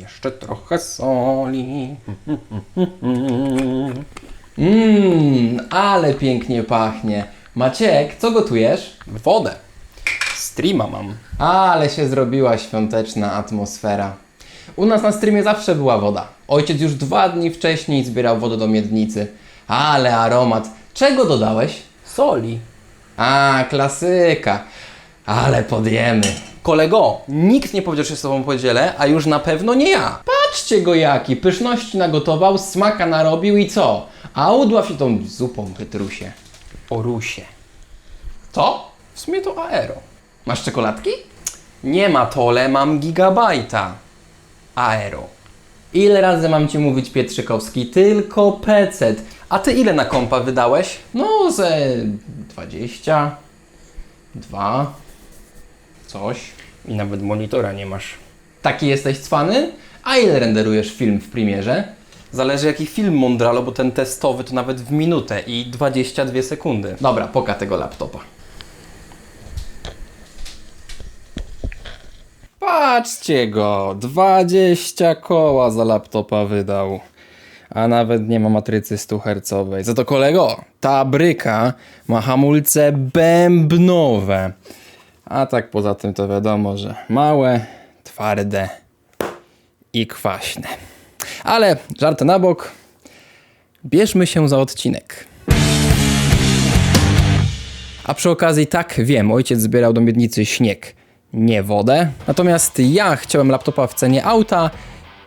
Jeszcze trochę soli. Mmm, ale pięknie pachnie. Maciek, co gotujesz? Wodę. Streama mam. Ale się zrobiła świąteczna atmosfera. U nas na streamie zawsze była woda. Ojciec już dwa dni wcześniej zbierał wodę do miednicy. Ale aromat. Czego dodałeś? Soli. A, klasyka. Ale podjemy. Kolego, nikt nie powiedział, się z tobą podzielę, a już na pewno nie ja. Patrzcie go jaki, pyszności nagotował, smaka narobił i co? A udław się tą zupą chytrusie. O Rusie. Co? W sumie to aero. Masz czekoladki? Nie ma tole, mam gigabajta. Aero. Ile razy mam ci mówić Pietrzykowski? Tylko pecet. A ty ile na kompa wydałeś? No ze 20, 2, coś. I nawet monitora nie masz. Taki jesteś cwany? A ile renderujesz film w Premierze? Zależy jaki film Mondralo, bo ten testowy to nawet w minutę i 22 sekundy. Dobra, poka tego laptopa. Patrzcie go, 20 koła za laptopa wydał. A nawet nie ma matrycy 100 Hz. Za to kolego, ta bryka ma hamulce bębnowe. A tak poza tym to wiadomo, że małe, twarde i kwaśne. Ale żarty na bok, bierzmy się za odcinek. A przy okazji tak wiem, ojciec zbierał do miednicy śnieg, nie wodę. Natomiast ja chciałem laptopa w cenie auta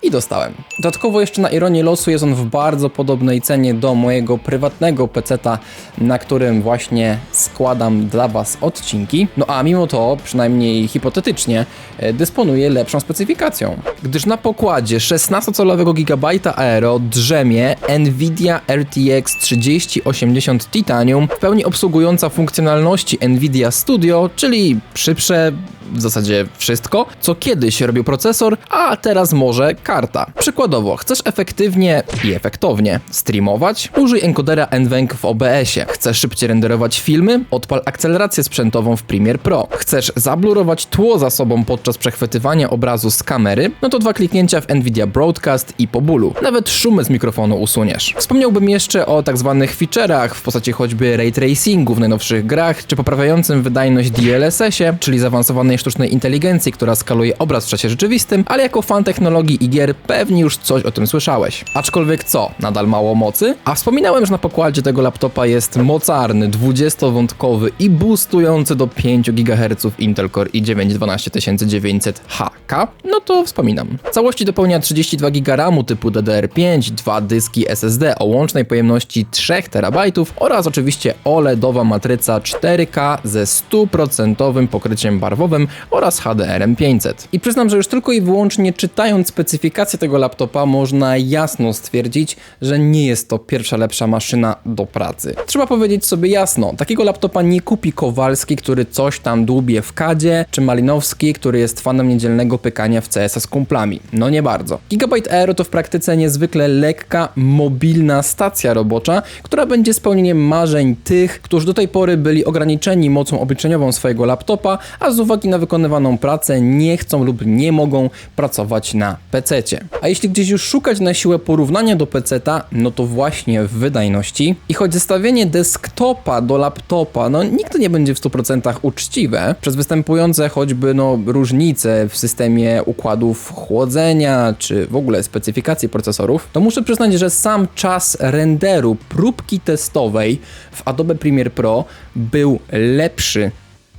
i dostałem. Dodatkowo jeszcze na ironię losu jest on w bardzo podobnej cenie do mojego prywatnego peceta, na którym właśnie składam dla Was odcinki. No a mimo to, przynajmniej hipotetycznie, e, dysponuje lepszą specyfikacją. Gdyż na pokładzie 16-calowego GB Aero drzemie Nvidia RTX 3080 Titanium, w pełni obsługująca funkcjonalności Nvidia Studio, czyli szybsze w zasadzie wszystko, co kiedyś robił procesor, a teraz może karta. Przykładowo, chcesz efektywnie i efektownie streamować? Użyj encodera NVENC w OBS-ie. Chcesz szybciej renderować filmy? Odpal akcelerację sprzętową w Premiere Pro. Chcesz zablurować tło za sobą podczas przechwytywania obrazu z kamery? No to dwa kliknięcia w Nvidia Broadcast i po bólu. Nawet szumy z mikrofonu usuniesz. Wspomniałbym jeszcze o tak zwanych feature'ach w postaci choćby ray tracingu w najnowszych grach, czy poprawiającym wydajność DLSS-ie, czyli zaawansowanej sztucznej inteligencji, która skaluje obraz w czasie rzeczywistym, ale jako fan technologii i gier pewnie już coś o tym słyszałeś. Aczkolwiek co, nadal mało mocy? A wspominałem, że na pokładzie tego laptopa jest mocarny, 20-wątkowy i boostujący do 5 GHz Intel Core i9 12900HK? No to wspominam. Całości dopełnia 32 GB typu DDR5, dwa dyski SSD o łącznej pojemności 3 TB oraz oczywiście OLEDowa matryca 4K ze 100% pokryciem barwowym oraz HDR-em 500. I przyznam, że już tylko i wyłącznie czytając specyfikację tego laptopa można jasno stwierdzić, że nie jest to pierwsza lepsza maszyna do pracy. Trzeba powiedzieć sobie jasno, takiego laptopa nie kupi Kowalski, który coś tam dłubie w kadzie, czy Malinowski, który jest fanem niedzielnego pykania w CS z kumplami. No nie bardzo. Gigabyte Aero to w praktyce niezwykle lekka, mobilna stacja robocza, która będzie spełnieniem marzeń tych, którzy do tej pory byli ograniczeni mocą obliczeniową swojego laptopa, a z uwagi na wykonywaną pracę nie chcą lub nie mogą pracować na PC. A jeśli gdzieś już szukać na siłę porównania do PC-ta, no to właśnie w wydajności. I choć zestawienie desktopa do laptopa, no nigdy nie będzie w 100% uczciwe, przez występujące choćby no różnice w systemie układów chłodzenia, czy w ogóle specyfikacji procesorów, to muszę przyznać, że sam czas renderu próbki testowej w Adobe Premiere Pro był lepszy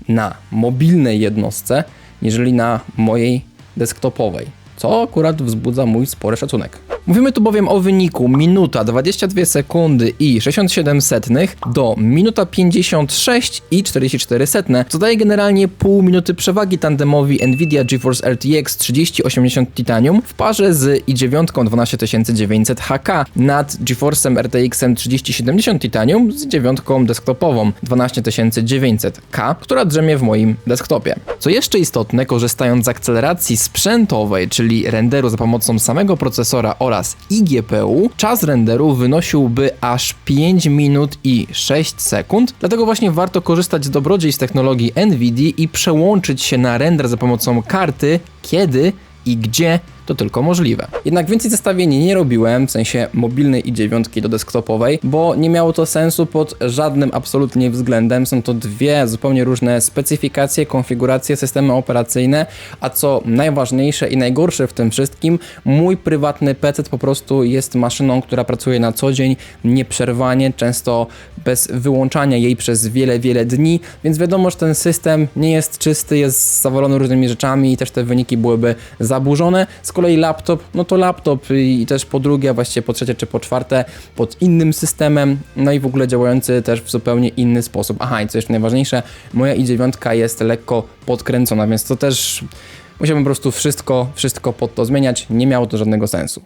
na mobilnej jednostce, niżeli na mojej desktopowej, co akurat wzbudza mój spory szacunek. Mówimy tu bowiem o wyniku minuta 22 sekundy i 67 setnych do minuta 56 i 44 setne, co daje generalnie pół minuty przewagi tandemowi Nvidia GeForce RTX 3080 Titanium w parze z i9 12900HK nad GeForce'em RTX 3070 Titanium z dziewiątką desktopową 12900K, która drzemie w moim desktopie. Co jeszcze istotne, korzystając z akceleracji sprzętowej, czyli renderu za pomocą samego procesora oraz oraz iGPU, czas renderu wynosiłby aż 5 minut i 6 sekund. Dlatego właśnie warto korzystać z dobrodziejstw technologii NVIDIA i przełączyć się na render za pomocą karty, kiedy i gdzie to tylko możliwe. Jednak więcej zestawień nie robiłem, w sensie mobilnej i dziewiątki do desktopowej, bo nie miało to sensu pod żadnym absolutnie względem. Są to dwie zupełnie różne specyfikacje, konfiguracje, systemy operacyjne, a co najważniejsze i najgorsze w tym wszystkim, mój prywatny PC po prostu jest maszyną, która pracuje na co dzień, nieprzerwanie, często bez wyłączania jej przez wiele, wiele dni, więc wiadomo, że ten system nie jest czysty, jest zawalony różnymi rzeczami i też te wyniki byłyby zaburzone. Z kolei laptop, no to laptop i też po drugie, a właściwie po trzecie czy po czwarte pod innym systemem, no i w ogóle działający też w zupełnie inny sposób. Aha, i co jeszcze najważniejsze, moja i9 jest lekko podkręcona, więc to też musiałbym po prostu wszystko, wszystko pod to zmieniać, nie miało to żadnego sensu.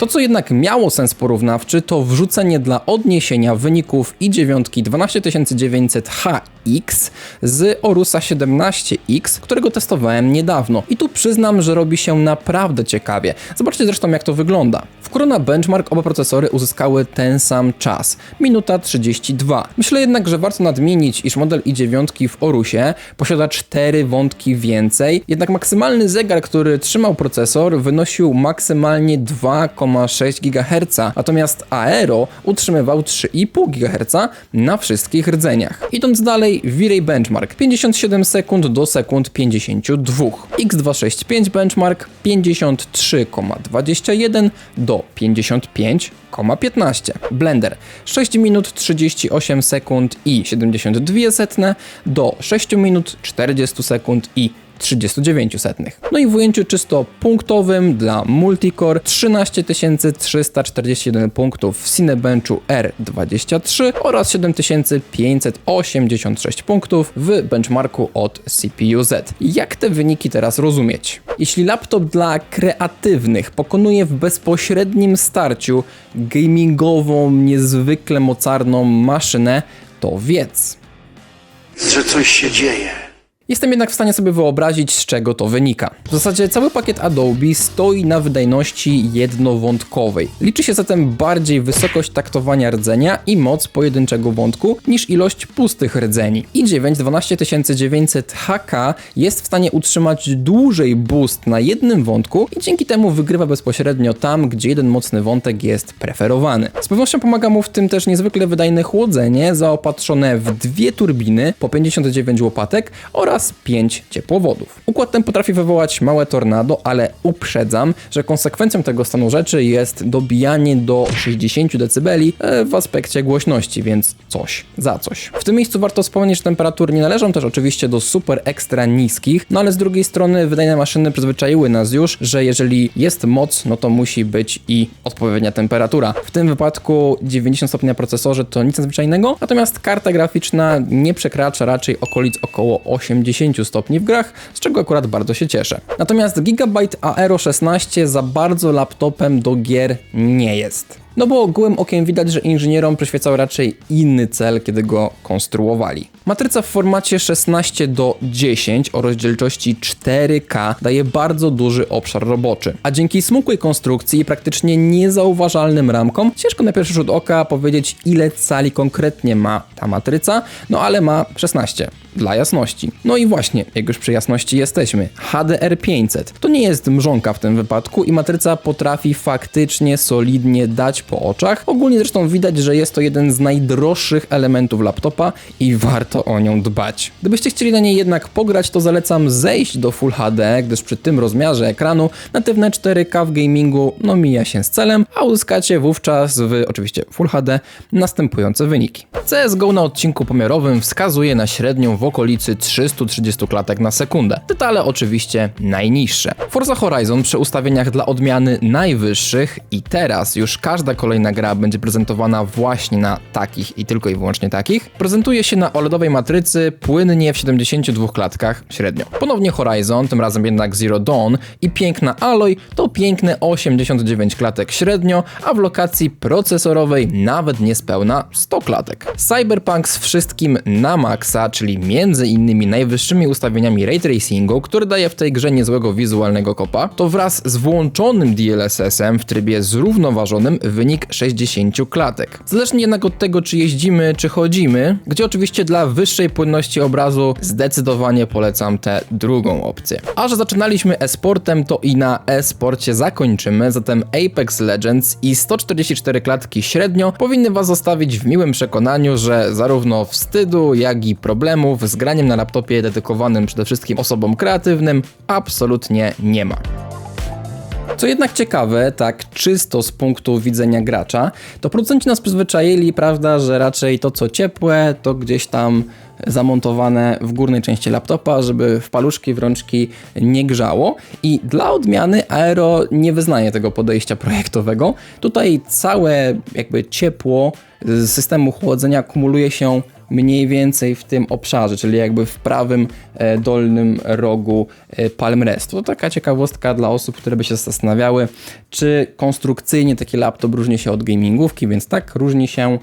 To, co jednak miało sens porównawczy, to wrzucenie dla odniesienia wyników i9 12900HX z Orusa 17X, którego testowałem niedawno. I tu przyznam, że robi się naprawdę ciekawie. Zobaczcie zresztą, jak to wygląda. W Corona Benchmark oba procesory uzyskały ten sam czas minuta 32. Myślę jednak, że warto nadmienić, iż model i9 w Orusie posiada 4 wątki więcej, jednak maksymalny zegar, który trzymał procesor, wynosił maksymalnie 2,6 GHz, natomiast Aero utrzymywał 3,5 GHz na wszystkich rdzeniach. Idąc dalej, V-Ray Benchmark 57 sekund do sekund 52. X265 Benchmark 53,21 do 55,15. Blender 6 minut 38 sekund i 72 setne do 6 minut 40 sekund i 39 setnych. No i w ujęciu czysto punktowym dla Multicore 13 341 punktów w Cinebenchu R23 oraz 7586 punktów w benchmarku od CPU-Z. Jak te wyniki teraz rozumieć? Jeśli laptop dla kreatywnych pokonuje w bezpośrednim starciu gamingową, niezwykle mocarną maszynę, to wiedz. że coś się dzieje. Jestem jednak w stanie sobie wyobrazić, z czego to wynika. W zasadzie cały pakiet Adobe stoi na wydajności jednowątkowej. Liczy się zatem bardziej wysokość taktowania rdzenia i moc pojedynczego wątku niż ilość pustych rdzeni. i9 12900 HK jest w stanie utrzymać dłużej boost na jednym wątku i dzięki temu wygrywa bezpośrednio tam, gdzie jeden mocny wątek jest preferowany. Z pewnością pomaga mu w tym też niezwykle wydajne chłodzenie zaopatrzone w dwie turbiny po 59 łopatek oraz 5 ciepłowodów. Układ ten potrafi wywołać małe tornado, ale uprzedzam, że konsekwencją tego stanu rzeczy jest dobijanie do 60 dB e, w aspekcie głośności, więc coś za coś. W tym miejscu warto wspomnieć, że temperatury nie należą też oczywiście do super ekstra niskich, no ale z drugiej strony wydajne maszyny przyzwyczaiły nas już, że jeżeli jest moc, no to musi być i odpowiednia temperatura. W tym wypadku 90 stopni na procesorze to nic nadzwyczajnego, natomiast karta graficzna nie przekracza raczej okolic około 80 stopni w grach, z czego akurat bardzo się cieszę. Natomiast Gigabyte Aero 16 za bardzo laptopem do gier nie jest. No bo ogółem okiem widać, że inżynierom przyświecał raczej inny cel, kiedy go konstruowali. Matryca w formacie 16 do 10 o rozdzielczości 4K daje bardzo duży obszar roboczy, a dzięki smukłej konstrukcji i praktycznie niezauważalnym ramkom ciężko na pierwszy rzut oka powiedzieć ile cali konkretnie ma ta matryca, no ale ma 16 dla jasności. No i właśnie, jak już przy jasności jesteśmy, HDR500 to nie jest mrzonka w tym wypadku i matryca potrafi faktycznie solidnie dać po oczach. Ogólnie zresztą widać, że jest to jeden z najdroższych elementów laptopa i warto o nią dbać. Gdybyście chcieli na niej jednak pograć, to zalecam zejść do Full HD, gdyż przy tym rozmiarze ekranu natywne 4K w gamingu no mija się z celem, a uzyskacie wówczas w oczywiście Full HD następujące wyniki. CSGO na odcinku pomiarowym wskazuje na średnią w okolicy 330 klatek na sekundę. Detale oczywiście najniższe. Forza Horizon przy ustawieniach dla odmiany najwyższych i teraz już każda każda kolejna gra będzie prezentowana właśnie na takich i tylko i wyłącznie takich. Prezentuje się na OLEDowej matrycy płynnie w 72 klatkach średnio. Ponownie Horizon, tym razem jednak Zero Dawn i piękna Alloy to piękne 89 klatek średnio, a w lokacji procesorowej nawet niespełna 100 klatek. Cyberpunk z wszystkim na maksa, czyli między innymi najwyższymi ustawieniami ray tracingu, który daje w tej grze niezłego wizualnego kopa, to wraz z włączonym DLSS-em w trybie zrównoważonym wynik 60 klatek. Zależnie jednak od tego, czy jeździmy, czy chodzimy, gdzie oczywiście dla wyższej płynności obrazu zdecydowanie polecam tę drugą opcję. A że zaczynaliśmy e-sportem, to i na e-sporcie zakończymy, zatem Apex Legends i 144 klatki średnio powinny Was zostawić w miłym przekonaniu, że zarówno wstydu, jak i problemów z graniem na laptopie dedykowanym przede wszystkim osobom kreatywnym absolutnie nie ma. Co jednak ciekawe, tak czysto z punktu widzenia gracza, to producenci nas przyzwyczaili, prawda, że raczej to co ciepłe, to gdzieś tam zamontowane w górnej części laptopa, żeby w paluszki, w rączki nie grzało. I dla odmiany Aero nie wyznaje tego podejścia projektowego. Tutaj całe jakby ciepło z systemu chłodzenia kumuluje się mniej więcej w tym obszarze, czyli jakby w prawym e, dolnym rogu e, palm restu. To taka ciekawostka dla osób, które by się zastanawiały, czy konstrukcyjnie taki laptop różni się od gamingówki, więc tak różni się.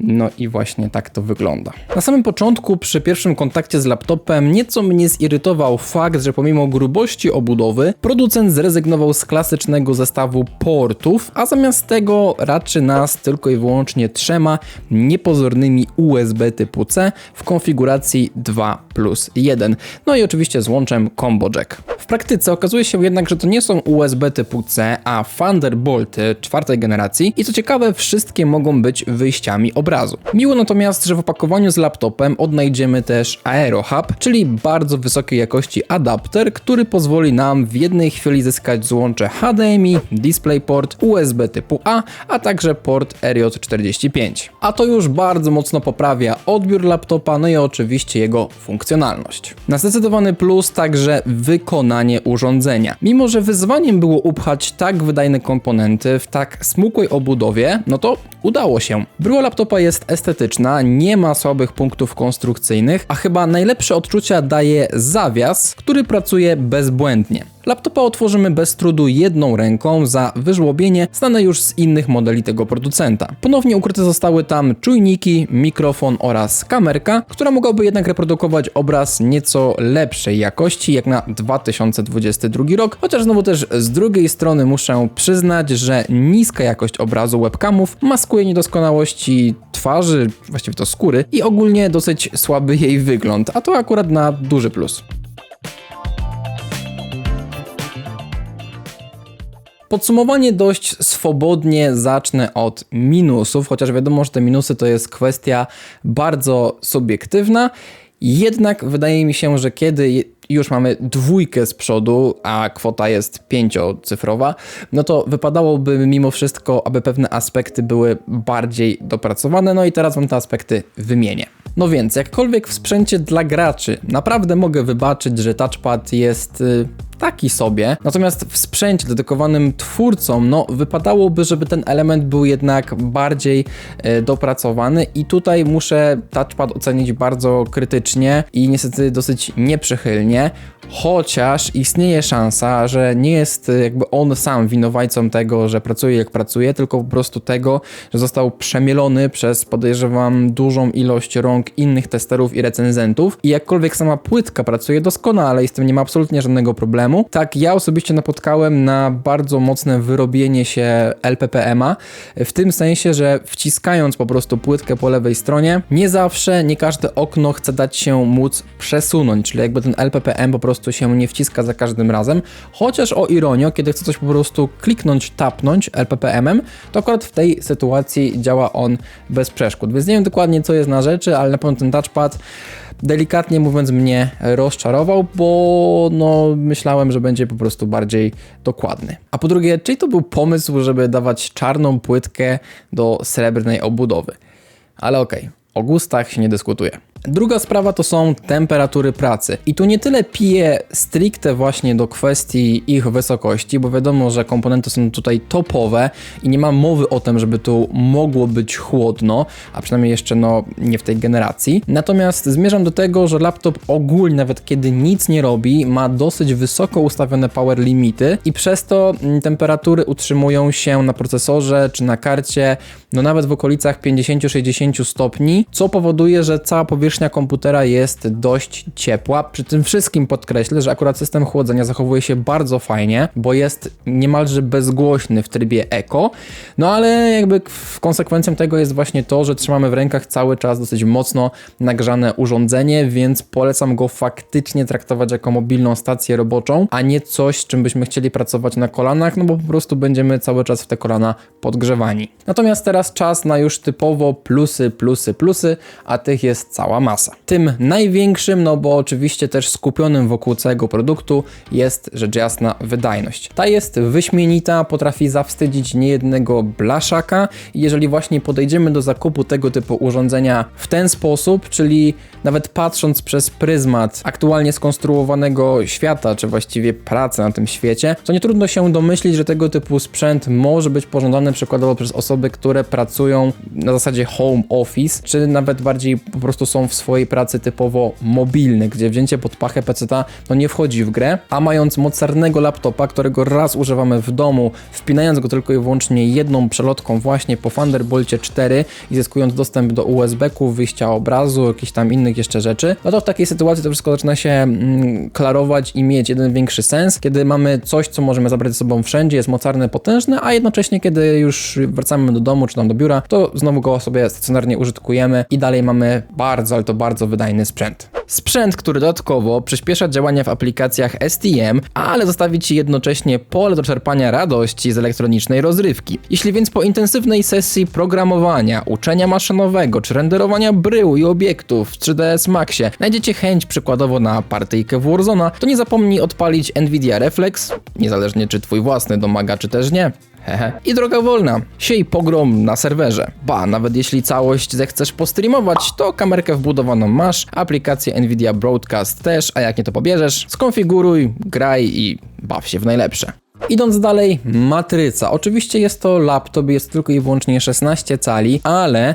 No i właśnie tak to wygląda. Na samym początku, przy pierwszym kontakcie z laptopem, nieco mnie zirytował fakt, że pomimo grubości obudowy, producent zrezygnował z klasycznego zestawu portów, a zamiast tego raczy nas tylko i wyłącznie trzema niepozornymi USB typu C w konfiguracji 2 plus 1. No i oczywiście z łączem Combo Jack. Praktyce okazuje się jednak, że to nie są USB typu C, a Thunderbolty czwartej generacji i co ciekawe, wszystkie mogą być wyjściami obrazu. Miło natomiast, że w opakowaniu z laptopem odnajdziemy też AeroHub, czyli bardzo wysokiej jakości adapter, który pozwoli nam w jednej chwili zyskać złącze HDMI, DisplayPort, USB typu A, a także port RJ45. A to już bardzo mocno poprawia odbiór laptopa, no i oczywiście jego funkcjonalność. Na zdecydowany plus także wykonanie urządzenia. Mimo, że wyzwaniem było upchać tak wydajne komponenty w tak smukłej obudowie, no to udało się. Bryła laptopa jest estetyczna, nie ma słabych punktów konstrukcyjnych, a chyba najlepsze odczucia daje zawias, który pracuje bezbłędnie. Laptopa otworzymy bez trudu jedną ręką za wyżłobienie znane już z innych modeli tego producenta. Ponownie ukryte zostały tam czujniki, mikrofon oraz kamerka, która mogłaby jednak reprodukować obraz nieco lepszej jakości jak na 2022 rok, chociaż znowu też z drugiej strony muszę przyznać, że niska jakość obrazu webcamów maskuje niedoskonałości twarzy, właściwie to skóry i ogólnie dosyć słaby jej wygląd, a to akurat na duży plus. Podsumowanie dość swobodnie zacznę od minusów, chociaż wiadomo, że te minusy to jest kwestia bardzo subiektywna. Jednak wydaje mi się, że kiedy już mamy dwójkę z przodu, a kwota jest pięciocyfrowa, no to wypadałoby mimo wszystko, aby pewne aspekty były bardziej dopracowane. No i teraz wam te aspekty wymienię. No więc, jakkolwiek w sprzęcie dla graczy naprawdę mogę wybaczyć, że touchpad jest y, taki sobie. Natomiast w sprzęcie dedykowanym twórcom, no wypadałoby, żeby ten element był jednak bardziej e, dopracowany. I tutaj muszę touchpad ocenić bardzo krytycznie i niestety dosyć nieprzychylnie, chociaż istnieje szansa, że nie jest e, jakby on sam winowajcą tego, że pracuje jak pracuje, tylko po prostu tego, że został przemielony przez podejrzewam dużą ilość rąk innych testerów i recenzentów. I jakkolwiek sama płytka pracuje doskonale i z tym nie ma absolutnie żadnego problemu, tak, ja osobiście napotkałem na bardzo mocne wyrobienie się LPPM-a, w tym sensie, że wciskając po prostu płytkę po lewej stronie, nie zawsze, nie każde okno chce dać się móc przesunąć, czyli jakby ten LPPM po prostu się nie wciska za każdym razem, chociaż o ironio, kiedy chcę coś po prostu kliknąć, tapnąć LPPM-em, to akurat w tej sytuacji działa on bez przeszkód, więc nie wiem dokładnie co jest na rzeczy, ale na pewno ten touchpad delikatnie mówiąc mnie rozczarował, bo no myślałem, że będzie po prostu bardziej dokładny. A po drugie, czyli to był pomysł, żeby dawać czarną płytkę do srebrnej obudowy. Ale okej, okay, o gustach się nie dyskutuje. Druga sprawa to są temperatury pracy. I tu nie tyle piję stricte właśnie do kwestii ich wysokości, bo wiadomo, że komponenty są tutaj topowe i nie ma mowy o tym, żeby tu mogło być chłodno, a przynajmniej jeszcze no nie w tej generacji. Natomiast zmierzam do tego, że laptop ogólnie, nawet kiedy nic nie robi, ma dosyć wysoko ustawione power limity i przez to mm, temperatury utrzymują się na procesorze czy na karcie, no nawet w okolicach 50-60 stopni, co powoduje, że cała powierzchnia komputera jest dość ciepła. Przy tym wszystkim podkreślę, że akurat system chłodzenia zachowuje się bardzo fajnie, bo jest niemalże bezgłośny w trybie Eco, no ale jakby konsekwencją tego jest właśnie to, że trzymamy w rękach cały czas dosyć mocno nagrzane urządzenie, więc polecam go faktycznie traktować jako mobilną stację roboczą, a nie coś, z czym byśmy chcieli pracować na kolanach, no bo po prostu będziemy cały czas w te kolana podgrzewani. Natomiast teraz czas na już typowo plusy, plusy, plusy, a tych jest cała masa. Tym największym, no bo oczywiście też skupionym wokół całego produktu jest rzecz jasna wydajność. Ta jest wyśmienita, potrafi zawstydzić niejednego blaszaka i jeżeli właśnie podejdziemy do zakupu tego typu urządzenia w ten sposób, czyli nawet patrząc przez pryzmat aktualnie skonstruowanego świata, czy właściwie pracy na tym świecie, to nie trudno się domyślić, że tego typu sprzęt może być pożądany przykładowo przez osoby, które pracują na zasadzie home office, czy nawet bardziej po prostu są w swojej pracy typowo mobilne, gdzie wzięcie pod pachę PC-ta no nie wchodzi w grę, a mając mocarnego laptopa, którego raz używamy w domu, wpinając go tylko i wyłącznie jedną przelotką właśnie po Thunderbolcie 4 i zyskując dostęp do USB-ków, wyjścia obrazu, jakichś tam innych jeszcze rzeczy, no to w takiej sytuacji to wszystko zaczyna się mm, klarować i mieć jeden większy sens, kiedy mamy coś, co możemy zabrać ze sobą wszędzie, jest mocarne, potężne, a jednocześnie kiedy już wracamy do domu czy tam do biura, to znowu go sobie stacjonarnie użytkujemy i dalej mamy bardzo, ale to bardzo wydajny sprzęt. Sprzęt, który dodatkowo przyspiesza działania w aplikacjach STM, ale zostawi Ci jednocześnie pole do czerpania radości z elektronicznej rozrywki. Jeśli więc po intensywnej sesji programowania, uczenia maszynowego czy renderowania brył i obiektów w 3ds Maxie znajdziecie chęć przykładowo na partyjkę w Warzona, to nie zapomnij odpalić Nvidia Reflex, niezależnie czy Twój własny domaga czy też nie. I droga wolna. Siej pogrom na serwerze. Ba, nawet jeśli całość zechcesz postreamować, to kamerkę wbudowaną masz, aplikację Nvidia Broadcast też, a jak nie to pobierzesz, skonfiguruj, graj i baw się w najlepsze. Idąc dalej, matryca. Oczywiście jest to laptop, jest tylko i wyłącznie 16 cali, ale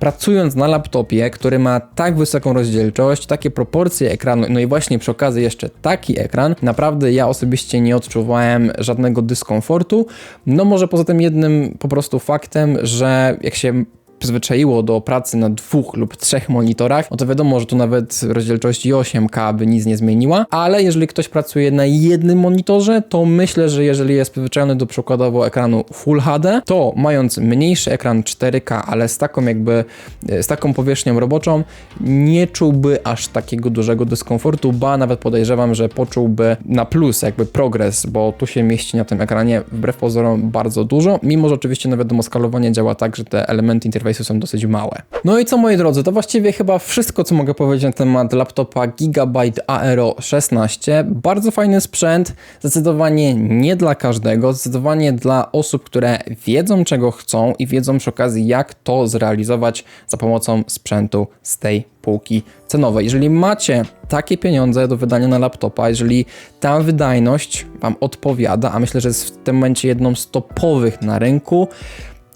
pracując na laptopie, który ma tak wysoką rozdzielczość, takie proporcje ekranu, no i właśnie przy okazji jeszcze taki ekran, naprawdę ja osobiście nie odczuwałem żadnego dyskomfortu. No może poza tym jednym po prostu faktem, że jak się przyzwyczaiło do pracy na dwóch lub trzech monitorach, no to wiadomo, że tu nawet rozdzielczość i 8K by nic nie zmieniła, ale jeżeli ktoś pracuje na jednym monitorze, to myślę, że jeżeli jest przyzwyczajony do przykładowo ekranu Full HD, to mając mniejszy ekran 4K, ale z taką jakby, z taką powierzchnią roboczą, nie czułby aż takiego dużego dyskomfortu, ba nawet podejrzewam, że poczułby na plus jakby progres, bo tu się mieści na tym ekranie wbrew pozorom bardzo dużo, mimo że oczywiście no wiadomo skalowanie działa tak, że te elementy interfejsu są dosyć małe. No i co moi drodzy, to właściwie chyba wszystko, co mogę powiedzieć na temat laptopa Gigabyte Aero 16. Bardzo fajny sprzęt, zdecydowanie nie dla każdego, zdecydowanie dla osób, które wiedzą czego chcą i wiedzą przy okazji jak to zrealizować za pomocą sprzętu z tej półki cenowej. Jeżeli macie takie pieniądze do wydania na laptopa, jeżeli ta wydajność Wam odpowiada, a myślę, że jest w tym momencie jedną z topowych na rynku,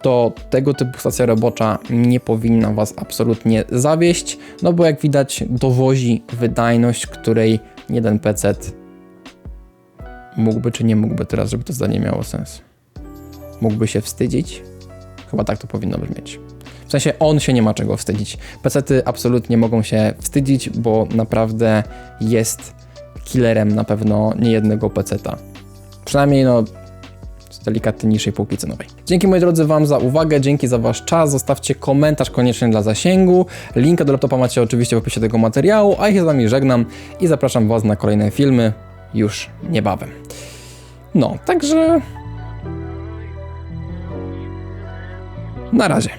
to tego typu stacja robocza nie powinna Was absolutnie zawieść, no bo jak widać dowozi wydajność, której jeden PC mógłby czy nie mógłby teraz, żeby to zdanie miało sens. Mógłby się wstydzić? Chyba tak to powinno brzmieć. W sensie on się nie ma czego wstydzić. Pecety absolutnie mogą się wstydzić, bo naprawdę jest killerem na pewno niejednego peceta. Przynajmniej no delikatnie niższej półki cenowej. Dzięki moi drodzy Wam za uwagę, dzięki za Wasz czas, zostawcie komentarz koniecznie dla zasięgu, linkę do laptopa macie oczywiście w opisie tego materiału, a ja się z Wami żegnam i zapraszam Was na kolejne filmy już niebawem. No, także... Na razie.